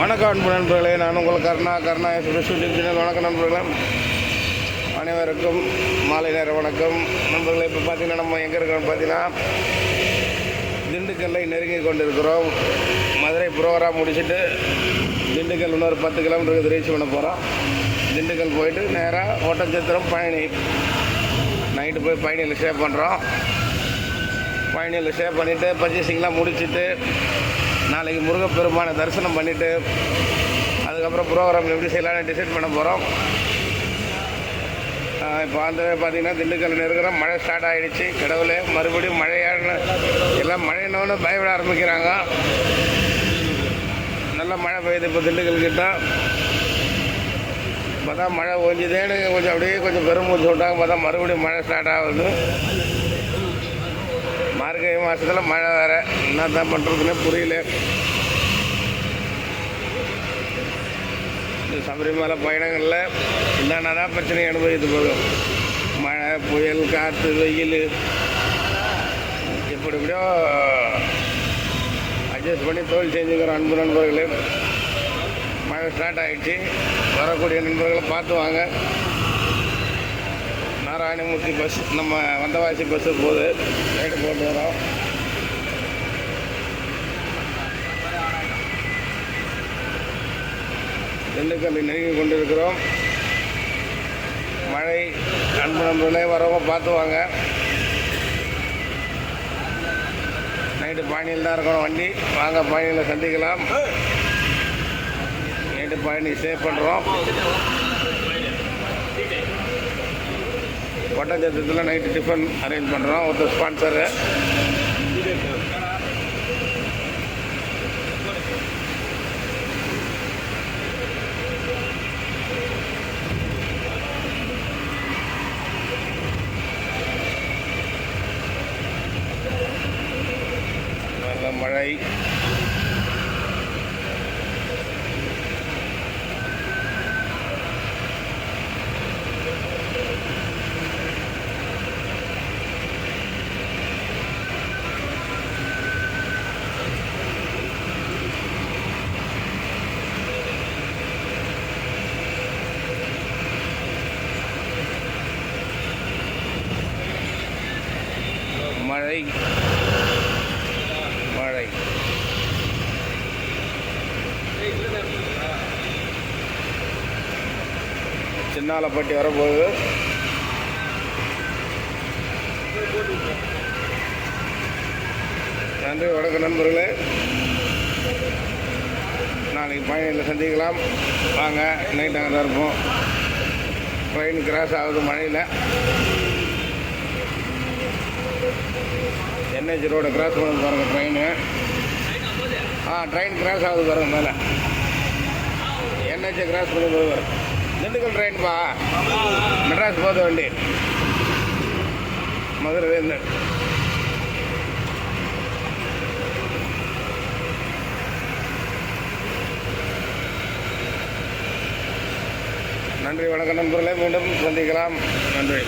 வணக்கம் அன்பு நண்பர்களே நான் உங்கள் Karuna Karuna express YouTube channel வணக்கம் நண்பர்களே. அனைவருக்கும் மாலை நேர வணக்கம். நண்பர்களே இப்போ பார்த்தீங்கன்னா நம்ம எங்கே இருக்கிறோம் பார்த்தீங்கன்னா திண்டுக்கல்லை நெருங்கி கொண்டிருக்கிறோம். மதுரை ப்ரோக்ராம் முடிச்சுட்டு திண்டுக்கல் இன்னொரு பத்து கிலோமீட்டருக்கு ரீச் பண்ண போகிறோம் திண்டுக்கல் போயிட்டு நேராக ஓட்டச்சத்திரம் பழனி நைட்டு போய் பழனியில் ஸ்டே பண்ணுறோம் பழனியில் ஸ்டே பண்ணிவிட்டு பர்ச்சேசிங்லாம் முடிச்சுட்டு நாளைக்கு முருகப்பெருமானை தரிசனம் பண்ணிவிட்டு அதுக்கப்புறம் ப்ரோக்ராம் எப்படி செய்யலாம்னு டிசைட் பண்ண போகிறோம் இப்போ அந்த பார்த்தீங்கன்னா திண்டுக்கல் இருக்கிற மழை ஸ்டார்ட் ஆகிடுச்சு கடவுளே மறுபடியும் மழையான எல்லாம் மழையினோன்னு பயப்பட ஆரம்பிக்கிறாங்க. நல்ல மழை பெய்யுது இப்போ திண்டுக்கல் கிட்ட பார்த்தா மழை ஓஞ்சுதேன்னு கொஞ்சம் அப்படியே கொஞ்சம் பெருமூச்சு விட்டாங்க. பார்த்தா மறுபடியும் மழை ஸ்டார்ட் ஆகுது. மாதத்தில் மழை வேறு. என்ன தான் பண்ணுறதுன்னே புரியல. இந்த சபரிமலை பயணங்களில் என்னென்ன தான் பிரச்சனை அனுபவித்து போகும். மழை புயல் காற்று வெயில் இப்படி இப்படியோ அட்ஜஸ்ட் பண்ணி தொழில் செஞ்சுக்கிறோம் அன்பு நண்பர்களே மழை ஸ்டார்ட் ஆகிடுச்சு வரக்கூடிய நண்பர்களை பார்த்து வாங்க. நாராயணமூர்த்தி பஸ் நம்ம வந்தவாசி பஸ்ஸு போகுது. ரைடு போட்டு வரோம். திண்டுக்கல்லை நெருங்கி கொண்டிருக்கிறோம். மழை அன்பு நண்பர்களே வரவங்க பார்த்து வாங்க. நைட்டு பாணியில் தான் இருக்கணும் வண்டி. வாங்க பாணியில் சந்திக்கலாம். நைட்டு பாணி சேவ் பண்ணுறோம் ஒட்டஞ்சத்திரத்தில் நைட்டு டிஃபன் அரேஞ்ச் பண்ணுறோம் ஒருத்தர் ஸ்பான்சரு நல்ல மழை மழை மழை சின்னாலப்பட்டி வரப்போகுது. நன்றி வணக்கம் நண்பர்களே. நாளைக்கு பயணியில் சந்திக்கலாம். வாங்க நைட் அங்கே தான் இருப்போம். ட்ரெயின் கிராஸ் ஆகுது மழையில். என்ஹெச் ரோடை கிராஸ் பண்ணது பாருங்க ட்ரெயின் ஆ ட்ரெயின் கிராஸ் ஆகுது பாருங்க மேலே. என்ஹெச்சை கிராஸ் பண்ணி போகுது பாருங்க. திண்டுக்கல் ட்ரெயின்ப்பா மெட்ராஸ் போத வண்டி. மதுரையிலேருந்து நன்றி வணக்கம் நண்பர்களே. மீண்டும் சந்திக்கலாம். நன்றி.